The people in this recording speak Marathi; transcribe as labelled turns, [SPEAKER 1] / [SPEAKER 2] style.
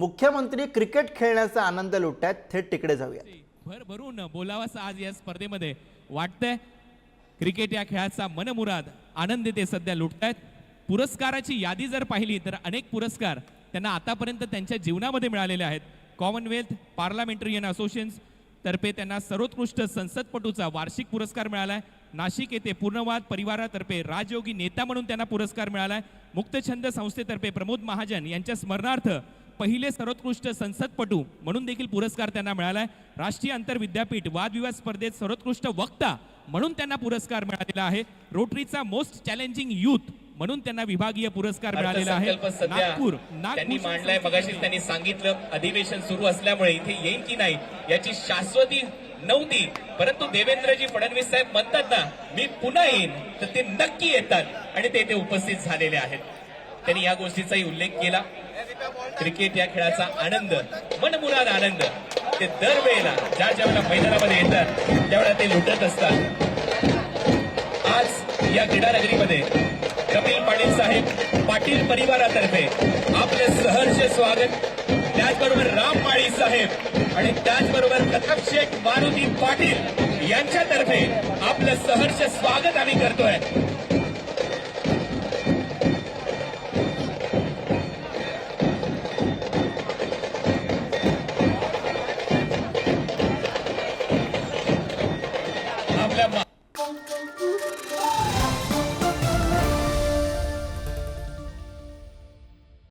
[SPEAKER 1] मुख्यमंत्री क्रिकेट खेळण्याचा आनंद लुटतायत थेट तिकडे जाऊया
[SPEAKER 2] भर भरून बोलावासा आज या स्पर्धेमध्ये. वाटतंय क्रिकेट या खेळाचा मनमुराद आनंद ते सध्या लुटतायत. पुरस्काराची यादी जर पाहिली तर अनेक पुरस्कार त्यांना आतापर्यंत त्यांच्या जीवनामध्ये मिळालेले आहेत. कॉमनवेल्थ पार्लमेंटरियन असोसिएशन तर्फे त्यांना सर्वोत्कृष्ट संसदपटूचा वार्षिक पुरस्कार मिळालाय. नाशिक येथे पूर्णवाद परिवारातर्फे राजयोगी नेता म्हणून त्यांना पुरस्कार मिळालाय. मुक्तछंद संस्थेतर्फे प्रमोद महाजन यांच्या स्मरणार्थ पहिले सर्वोत्कृष्ट संसदपटू म्हणून देखील पुरस्कार त्यांना मिळालाय. राष्ट्रीय आंतर विद्यापीठ वादविवाद स्पर्धेत सर्वोत्कृष्ट वक्ता म्हणून त्यांना पुरस्कार मिळालेला आहे. रोटरीचा मोस्ट चॅलेंजिंग युथ म्हणून त्यांना विभागीय पुरस्कार मिळालेला आहे. नागपूर
[SPEAKER 3] त्यांनी
[SPEAKER 2] नागपूर
[SPEAKER 3] मांडलाय. मगाशीच त्यांनी सांगितलं अधिवेशन सुरू असल्यामुळे इथे येईल की नाही याची शाश्वती नव्हती. परंतु देवेंद्रजी फडणवीस साहेब म्हणतात ना मी पुन्हा येईन. तर ते नक्की येतात. आणि ते इथे उपस्थित झालेले आहेत. त्यांनी या गोष्टीचाही उल्लेख केला. क्रिकेट या खेळाचा आनंद मनमुराद आनंद ते दरवेळेला ज्या ज्यावेळेला मैदानामध्ये येतात त्यावेळेला ते लुटत असतात. आज या क्रीडा नगरीमध्ये कपिल पाटील साहेब पाटील परिवारातर्फे आपले सहर्ष स्वागत. त्याचबरोबर राम माळी साहेब आणि त्याचबरोबर प्रताप शेठ मारुती पाटील यांच्यातर्फे आपलं सहर्ष स्वागत आम्ही करतोय. Alemão.